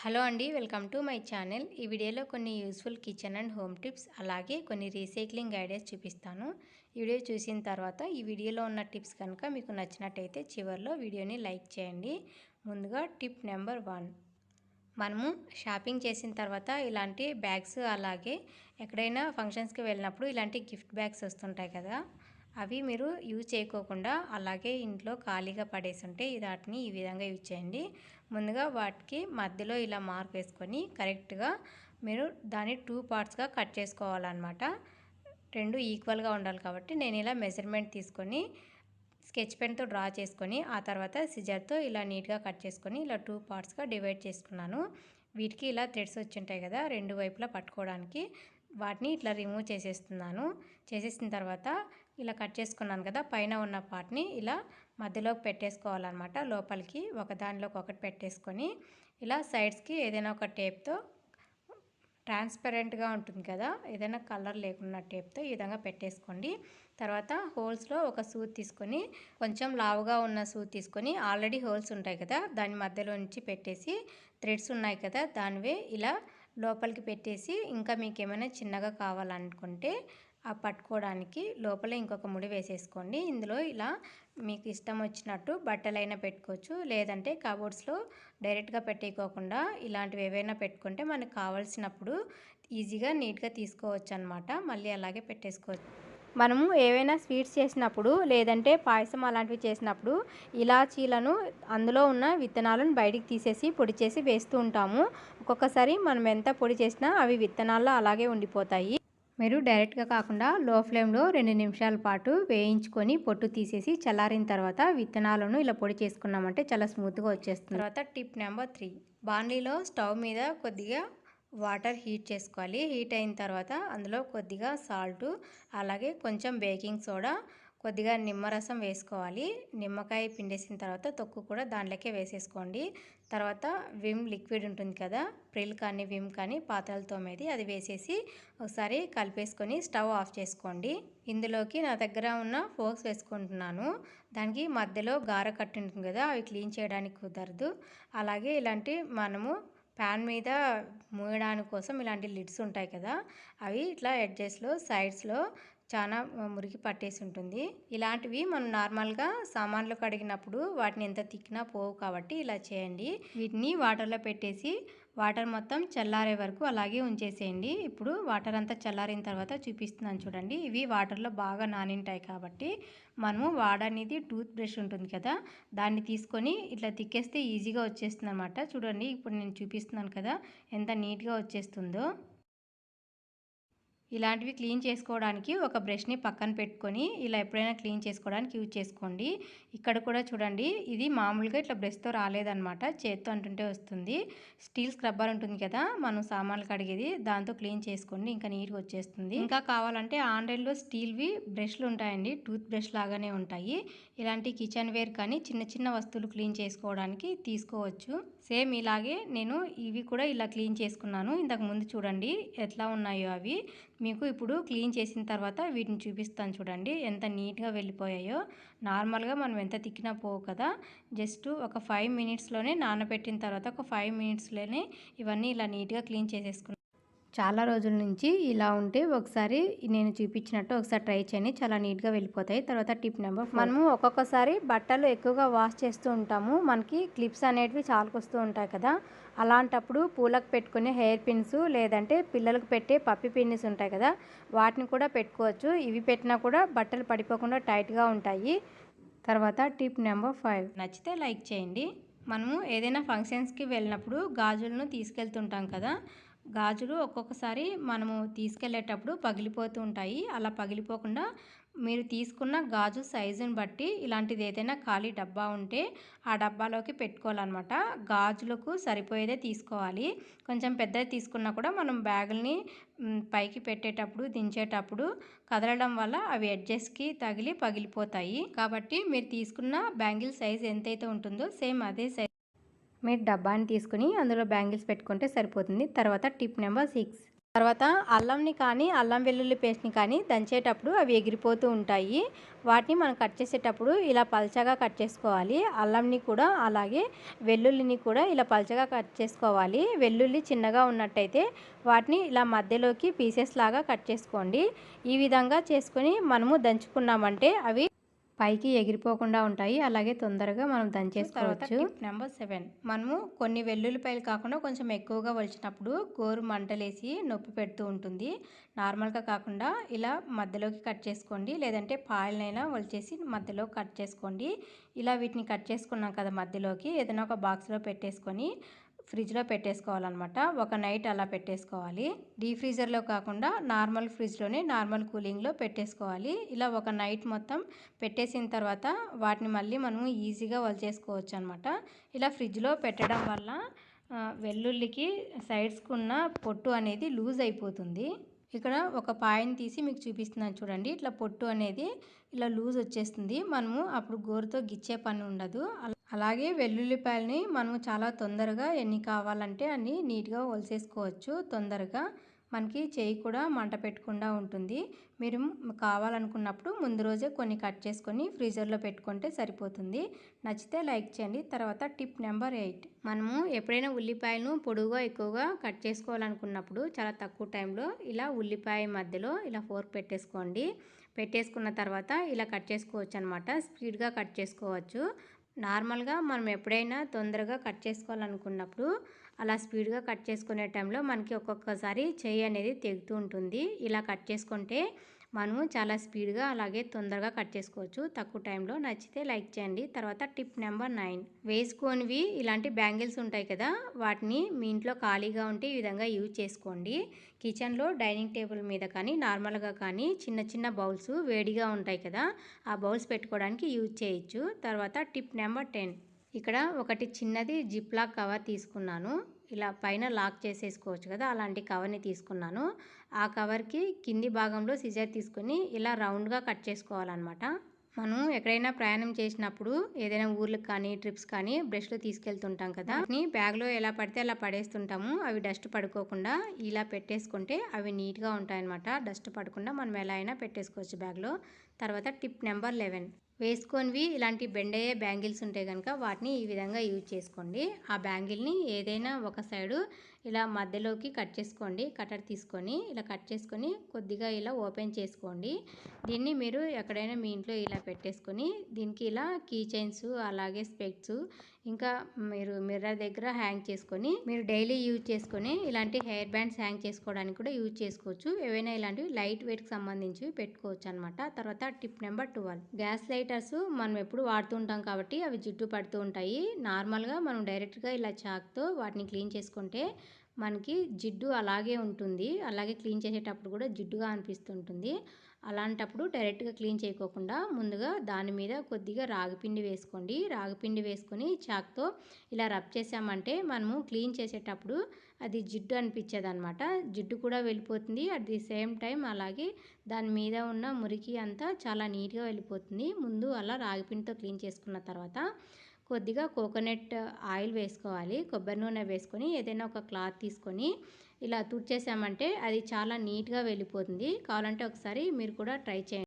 Hello అండి welcome to my channel. ఈ వీడియోలో కొన్ని useful kitchen and home tips అలాగే కొన్ని రీసైక్లింగ్ ఐడియాస్ చూపిస్తాను. ఈ వీడియో చూసిన తర్వాత ఈ వీడియోలో ఉన్న టిప్స్ కనుక మీకు నచ్చినట్టయితే చివరిలో వీడియోని లైక్ చేయండి. ముందుగా టిప్ నెంబర్ వన్. మనము షాపింగ్ చేసిన తర్వాత ఇలాంటి బ్యాగ్స్ అలాగే ఎక్కడైనా ఫంక్షన్స్కి వెళ్ళినప్పుడు ఇలాంటి గిఫ్ట్ బ్యాగ్స్ వస్తుంటాయి కదా అవి మీరు యూజ్ చేయకోకుండా అలాగే ఇంట్లో ఖాళీగా పడేసి ఉంటే వాటిని ఈ విధంగా యూజ్ చేయండి. ముందుగా వాటికి మధ్యలో ఇలా మార్క్ వేసుకొని కరెక్ట్గా మీరు దాన్ని టూ పార్ట్స్గా కట్ చేసుకోవాలన్నమాట. రెండు ఈక్వల్గా ఉండాలి కాబట్టి నేను ఇలా మెజర్మెంట్ తీసుకొని స్కెచ్ పెన్తో డ్రా చేసుకొని ఆ తర్వాత సిజర్తో ఇలా నీట్గా కట్ చేసుకొని ఇలా టూ పార్ట్స్గా డివైడ్ చేసుకున్నాను. వీటికి ఇలా థ్రెడ్స్ వచ్చి ఉంటాయి కదా రెండు వైపులా పట్టుకోవడానికి. వాటిని ఇట్లా రిమూవ్ చేసేస్తున్నాను. చేసేసిన తర్వాత ఇలా కట్ చేసుకున్నాను కదా పైన ఉన్న పార్ట్ని ఇలా మధ్యలోకి పెట్టేసుకోవాలన్నమాట. లోపలికి ఒక దానిలోకి ఒకటి పెట్టేసుకొని ఇలా సైడ్స్కి ఏదైనా ఒక టేప్తో ట్రాన్స్పరెంట్గా ఉంటుంది కదా ఏదైనా కలర్ లేకున్న టేప్తో ఈ విధంగా పెట్టేసుకోండి. తర్వాత హోల్స్లో ఒక సూత్ తీసుకొని కొంచెం లావుగా ఉన్న సూత్ తీసుకొని ఆల్రెడీ హోల్స్ ఉంటాయి కదా దాని మధ్యలో నుంచి పెట్టేసి థ్రెడ్స్ ఉన్నాయి కదా దానివే ఇలా లోపలికి పెట్టేసి ఇంకా మీకు ఏమైనా చిన్నగా కావాలనుకుంటే ఆ పట్టుకోవడానికి లోపల ఇంకొక ముడి వేసేసుకోండి. ఇందులో ఇలా మీకు ఇష్టం వచ్చినట్టు బట్టలైనా పెట్టుకోవచ్చు. లేదంటే కబోర్డ్స్లో డైరెక్ట్గా పెట్టేయకోకుండా ఇలాంటివి ఏవైనా పెట్టుకుంటే మనకు కావాల్సినప్పుడు ఈజీగా నీట్గా తీసుకోవచ్చు అనమాట మళ్ళీ అలాగే పెట్టేసుకోవచ్చు. మనము ఏవైనా స్వీట్స్ చేసినప్పుడు లేదంటే పాయసం అలాంటివి చేసినప్పుడు ఇలాచీలను అందులో ఉన్న విత్తనాలను బయటికి తీసేసి పొడి చేసి వేస్తూ ఉంటాము. ఒక్కొక్కసారి మనం ఎంత పొడి చేసినా అవి విత్తనాల్లో అలాగే ఉండిపోతాయి. మీరు డైరెక్ట్గా కాకుండా లో ఫ్లేమ్లో రెండు నిమిషాల పాటు వేయించుకొని పొట్టు తీసేసి చల్లారిన తర్వాత విత్తనాలను ఇలా పొడి చేసుకున్నామంటే చాలా స్మూత్గా వచ్చేస్తుంది. తర్వాత టిప్ నెంబర్ త్రీ. బాండీలో స్టవ్ మీద కొద్దిగా వాటర్ హీట్ చేసుకోవాలి. హీట్ అయిన తర్వాత అందులో కొద్దిగా సాల్టు అలాగే కొంచెం బేకింగ్ సోడా కొద్దిగా నిమ్మరసం వేసుకోవాలి. నిమ్మకాయ పిండేసిన తర్వాత తొక్కు కూడా దాంట్లోకే వేసేసుకోండి. తర్వాత విమ్ లిక్విడ్ ఉంటుంది కదా ప్రిల్ కానీ విమ్ కానీ పాత్రలతో మీద అది వేసేసి ఒకసారి కలిపేసుకొని స్టవ్ ఆఫ్ చేసుకోండి. ఇందులోకి నా దగ్గర ఉన్న ఫోక్స్ వేసుకుంటున్నాను. దానికి మధ్యలో గార కట్టి ఉంటుంది కదా అవి క్లీన్ చేయడానికి కుదరదు. అలాగే ఇలాంటి మనము ప్యాన్ మీద మూయడానికి కోసం ఇలాంటి లిడ్స్ ఉంటాయి కదా అవి ఇట్లా ఎడ్జెస్లో సైడ్స్లో చాలా మురికి పట్టేసి ఉంటుంది. ఇలాంటివి మనం నార్మల్గా సామాన్లు కడిగినప్పుడు వాటిని ఎంత తిక్కినా పోవు కాబట్టి ఇలా చేయండి. వీటిని వాటర్లో పెట్టేసి వాటర్ మొత్తం చల్లారే వరకు అలాగే ఉంచేసేయండి. ఇప్పుడు వాటర్ అంతా చల్లారిన తర్వాత చూపిస్తున్నాను చూడండి. ఇవి వాటర్లో బాగా నానింటాయి కాబట్టి మనము వాడనేది టూత్ బ్రష్ ఉంటుంది కదా దాన్ని తీసుకొని ఇట్లా తిక్కేస్తే ఈజీగా వచ్చేస్తుంది అనమాట చూడండి ఇప్పుడు నేను చూపిస్తున్నాను కదా ఎంత నీట్గా వచ్చేస్తుందో. ఇలాంటివి క్లీన్ చేసుకోవడానికి ఒక బ్రష్ని పక్కన పెట్టుకొని ఇలా ఎప్పుడైనా క్లీన్ చేసుకోవడానికి యూజ్ చేసుకోండి. ఇక్కడ కూడా చూడండి ఇది మామూలుగా ఇట్లా బ్రష్తో రాలేదనమాట చేత్తో అంటుంటే వస్తుంది. స్టీల్ స్క్రబ్బర్ ఉంటుంది కదా మనం సామాన్లు కడిగేది దాంతో క్లీన్ చేసుకోండి ఇంకా నీట్గా వచ్చేస్తుంది. ఇంకా కావాలంటే ఆన్లైన్లో స్టీల్వి బ్రష్లు ఉంటాయండి టూత్ బ్రష్ లాగానే ఉంటాయి. ఇలాంటి కిచెన్ వేర్ కానీ చిన్న చిన్న వస్తువులు క్లీన్ చేసుకోవడానికి తీసుకోవచ్చు. సేమ్ ఇలాగే నేను ఇవి కూడా ఇలా క్లీన్ చేసుకున్నాను. ఇంతకు ముందు చూడండి ఎట్లా ఉన్నాయో అవి. మీకు ఇప్పుడు క్లీన్ చేసిన తర్వాత వీటిని చూపిస్తాను చూడండి ఎంత నీట్గా వెళ్ళిపోయాయో. నార్మల్గా మనం ఎంత తిక్కినా పోవు కదా. జస్ట్ ఒక ఫైవ్ మినిట్స్లోనే నానబెట్టిన తర్వాత ఒక ఫైవ్ మినిట్స్లోనే ఇవన్నీ ఇలా నీట్గా క్లీన్ చేసేసుకున్నాను చాలా రోజుల నుంచి ఇలా ఉంటే ఒకసారి నేను చూపించినట్టు ఒకసారి ట్రై చేయండి. చాలా నీట్గా వెళ్ళిపోతాయి. తర్వాత టిప్ నెంబర్ మనము ఒక్కొక్కసారి బట్టలు ఎక్కువగా వాష్ చేస్తూ ఉంటాము. మనకి క్లిప్స్ అనేటివి చాలుకొస్తూ ఉంటాయి కదా. అలాంటప్పుడు పూలకు పెట్టుకునే హెయిర్ పిన్స్ లేదంటే పిల్లలకు పెట్టే పప్పి పిన్స్ ఉంటాయి కదా. వాటిని కూడా పెట్టుకోవచ్చు. ఇవి పెట్టినా కూడా బట్టలు పడిపోకుండా టైట్గా ఉంటాయి. తర్వాత టిప్ నెంబర్ ఫైవ్. నచ్చితే లైక్ చేయండి. మనము ఏదైనా ఫంక్షన్స్కి వెళ్ళినప్పుడు గాజులను తీసుకెళ్తుంటాం కదా. గాజులు ఒక్కొక్కసారి మనము తీసుకెళ్ళేటప్పుడు పగిలిపోతూ ఉంటాయి. అలా పగిలిపోకుండా మీరు తీసుకున్న గాజు సైజుని బట్టి ఇలాంటిది ఏదైనా ఖాళీ డబ్బా ఉంటే ఆ డబ్బాలోకి పెట్టుకోవాలన్నమాట. గాజులకు సరిపోయేదే తీసుకోవాలి. కొంచెం పెద్దది తీసుకున్నా కూడా మనం బ్యాగుల్ని పైకి పెట్టేటప్పుడు దించేటప్పుడు కదలడం వల్ల అవి ఎడ్జెస్కి తగిలి పగిలిపోతాయి. కాబట్టి మీరు తీసుకున్న బ్యాంగిల్ సైజ్ ఎంతైతే ఉంటుందో సేమ్ అదే సైజ్ మీరు డబ్బాని తీసుకుని అందులో బ్యాంగిల్స్ పెట్టుకుంటే సరిపోతుంది. తర్వాత టిప్ నెంబర్ సిక్స్. తర్వాత అల్లంని కానీ అల్లం వెల్లుల్లి పేస్ట్ని కానీ దంచేటప్పుడు అవి ఎగిరిపోతూ ఉంటాయి. వాటిని మనం కట్ చేసేటప్పుడు ఇలా పల్చగా కట్ చేసుకోవాలి. అల్లంని కూడా అలాగే వెల్లుల్లిని కూడా ఇలా పల్చగా కట్ చేసుకోవాలి. వెల్లుల్లి చిన్నగా ఉన్నట్టయితే వాటిని ఇలా మధ్యలోకి పీసెస్ లాగా కట్ చేసుకోండి. ఈ విధంగా చేసుకొని మనము దంచుకున్నామంటే అవి పైకి ఎగిరిపోకుండా ఉంటాయి. అలాగే తొందరగా మనం దంచేసుకోవచ్చు. Number seven. మనము కొన్ని వెల్లుల్లిపాయలు కాకుండా కొంచెం ఎక్కువగా వలిచినప్పుడు గోరు మంటలేసి నొప్పి పెడుతూ ఉంటుంది. నార్మల్గా కాకుండా ఇలా మధ్యలోకి కట్ చేసుకోండి. లేదంటే పాయలనైనా వలిచేసి మధ్యలో కట్ చేసుకోండి. ఇలా వీటిని కట్ చేసుకున్నాం కదా మధ్యలోకి ఏదైనా ఒక బాక్స్లో పెట్టేసుకొని ఫ్రిడ్జ్లో పెట్టేసుకోవాలన్నమాట. ఒక నైట్ అలా పెట్టేసుకోవాలి. డీ ఫ్రీజర్లో కాకుండా నార్మల్ ఫ్రిడ్జ్లోనే నార్మల్ కూలింగ్లో పెట్టేసుకోవాలి. ఇలా ఒక నైట్ మొత్తం పెట్టేసిన తర్వాత వాటిని మళ్ళీ మనము ఈజీగా వలచేసుకోవచ్చు అనమాట ఇలా ఫ్రిడ్జ్లో పెట్టడం వల్ల వెల్లుల్లికి సైడ్స్కి ఉన్న పొట్టు అనేది లూజ్ అయిపోతుంది. ఇక్కడ ఒక పాయని తీసి మీకు చూపిస్తున్నాను చూడండి. ఇట్లా పొట్టు అనేది ఇలా లూజ్ వచ్చేస్తుంది. మనము అప్పుడు గోరుతో గిచ్చే పని ఉండదు. అలాగే వెల్లుల్లిపాయలని మనము చాలా తొందరగా ఎన్ని కావాలంటే అన్ని నీట్గా ఒలిసేసుకోవచ్చు. తొందరగా మనకి చేయి కూడా మంట పెట్టకుండా ఉంటుంది. మీరు కావాలనుకున్నప్పుడు ముందు రోజే కొన్ని కట్ చేసుకొని ఫ్రీజర్లో పెట్టుకుంటే సరిపోతుంది. నచ్చితే లైక్ చేయండి. తర్వాత టిప్ నెంబర్ ఎయిట్. మనము ఎప్పుడైనా ఉల్లిపాయలను పొడుగుగా ఎక్కువగా కట్ చేసుకోవాలనుకున్నప్పుడు చాలా తక్కువ టైంలో ఇలా ఉల్లిపాయ మధ్యలో ఇలా ఫోర్క్ పెట్టేసుకోండి. పెట్టేసుకున్న తర్వాత ఇలా కట్ చేసుకోవచ్చు అనమాట స్పీడ్గా కట్ చేసుకోవచ్చు. నార్మల్గా మనం ఎప్పుడైనా తొందరగా కట్ చేసుకోవాలనుకున్నప్పుడు అలా స్పీడ్గా కట్ చేసుకునే టైంలో మనకి ఒక్కొక్కసారి చెయ్యి అనేది తెగుతూ ఉంటుంది. ఇలా కట్ చేసుకుంటే మనము చాలా స్పీడ్గా అలాగే తొందరగా కట్ చేసుకోవచ్చు. తక్కువ టైంలో నచ్చితే లైక్ చేయండి. తర్వాత టిప్ నెంబర్ నైన్. వేసుకొనివి ఇలాంటి బ్యాంగిల్స్ ఉంటాయి కదా వాటిని మీ ఇంట్లో ఖాళీగా ఉంటే ఈ విధంగా యూజ్ చేసుకోండి. కిచెన్లో డైనింగ్ టేబుల్ మీద కానీ నార్మల్గా కానీ చిన్న చిన్న బౌల్స్ వేడిగా ఉంటాయి కదా ఆ బౌల్స్ పెట్టుకోవడానికి యూజ్ చేయొచ్చు. తర్వాత టిప్ నెంబర్ టెన్. ఇక్కడ ఒకటి చిన్నది జిప్ లాక్ కవర్ తీసుకున్నాను. ఇలా పైన లాక్ చేసేసుకోవచ్చు కదా అలాంటి కవర్ని తీసుకున్నాను. ఆ కవర్కి కింది భాగంలో సిజర్ తీసుకొని ఇలా రౌండ్గా కట్ చేసుకోవాలన్నమాట. మనం ఎక్కడైనా ప్రయాణం చేసినప్పుడు ఏదైనా ఊర్లకు కానీ ట్రిప్స్ కానీ బ్రష్లు తీసుకెళ్తుంటాం కదా వాటిని బ్యాగ్లో ఎలా పడితే అలా పడేస్తుంటాము. అవి డస్ట్ పడుకోకుండా ఇలా పెట్టేసుకుంటే అవి నీట్గా ఉంటాయన్నమాట. డస్ట్ పడకుండా మనం ఎలా అయినా పెట్టేసుకోవచ్చు బ్యాగ్లో. తర్వాత టిప్ నెంబర్ లెవెన్. వేసుకొనివి ఇలాంటి బెండయ్యే బ్యాంగిల్స్ ఉంటాయి కనుక వాటిని ఈ విధంగా యూజ్ చేసుకోండి. ఆ బ్యాంగిల్ని ఏదైనా ఒక సైడు ఇలా మధ్యలోకి కట్ చేసుకోండి కటర్ తీసుకొని ఇలా కట్ చేసుకొని కొద్దిగా ఇలా ఓపెన్ చేసుకోండి. దీన్ని మీరు ఎక్కడైనా మీ ఇంట్లో ఇలా పెట్టేసుకొని దీనికి ఇలా కీ చైన్స్ అలాగే స్పెక్ట్స్ ఇంకా మీరు మిర్రర్ దగ్గర హ్యాంగ్ చేసుకొని మీరు డైలీ యూజ్ చేసుకొని ఇలాంటి హెయిర్ బ్యాండ్స్ హ్యాంగ్ చేసుకోవడానికి కూడా యూజ్ చేసుకోవచ్చు. ఏవైనా ఇలాంటివి లైట్ వెయిట్కి సంబంధించి పెట్టుకోవచ్చు అనమాట తర్వాత tip number twelve. Gas lighters మనం ఎప్పుడు వాడుతుంటాం కాబట్టి అవి జిడ్డు పడుతూ ఉంటాయి. నార్మల్గా మనం డైరెక్ట్గా ఇలా చాక్తో వాటిని క్లీన్ చేసుకుంటే మనకి జిడ్డు అలాగే ఉంటుంది. అలాగే క్లీన్ చేసేటప్పుడు కూడా జిడ్డుగా అనిపిస్తుంటుంది. అలాంటప్పుడు డైరెక్ట్గా క్లీన్ చేయకోకుండా ముందుగా దాని మీద కొద్దిగా రాగిపిండి వేసుకోండి. రాగిపిండి వేసుకొని చాక్తో ఇలా రబ్ చేసామంటే మనము క్లీన్ చేసేటప్పుడు అది జిడ్డు అనిపించేది అనమాట జిడ్డు కూడా వెళ్ళిపోతుంది. అట్ ది సేమ్ టైం అలాగే దాని మీద ఉన్న మురికి అంతా చాలా నీట్గా వెళ్ళిపోతుంది. ముందు అలా రాగిపిండితో క్లీన్ చేసుకున్న తర్వాత కొద్దిగా కోకోనట్ ఆయిల్ వేసుకోవాలి. కొబ్బరి నూనె వేసుకొని ఏదైనా ఒక క్లాత్ తీసుకొని ఇలా తుడిచేసామంటే అది చాలా నీట్గా వెళ్ళిపోతుంది. కావాలంటే ఒకసారి మీరు కూడా ట్రై చేయండి.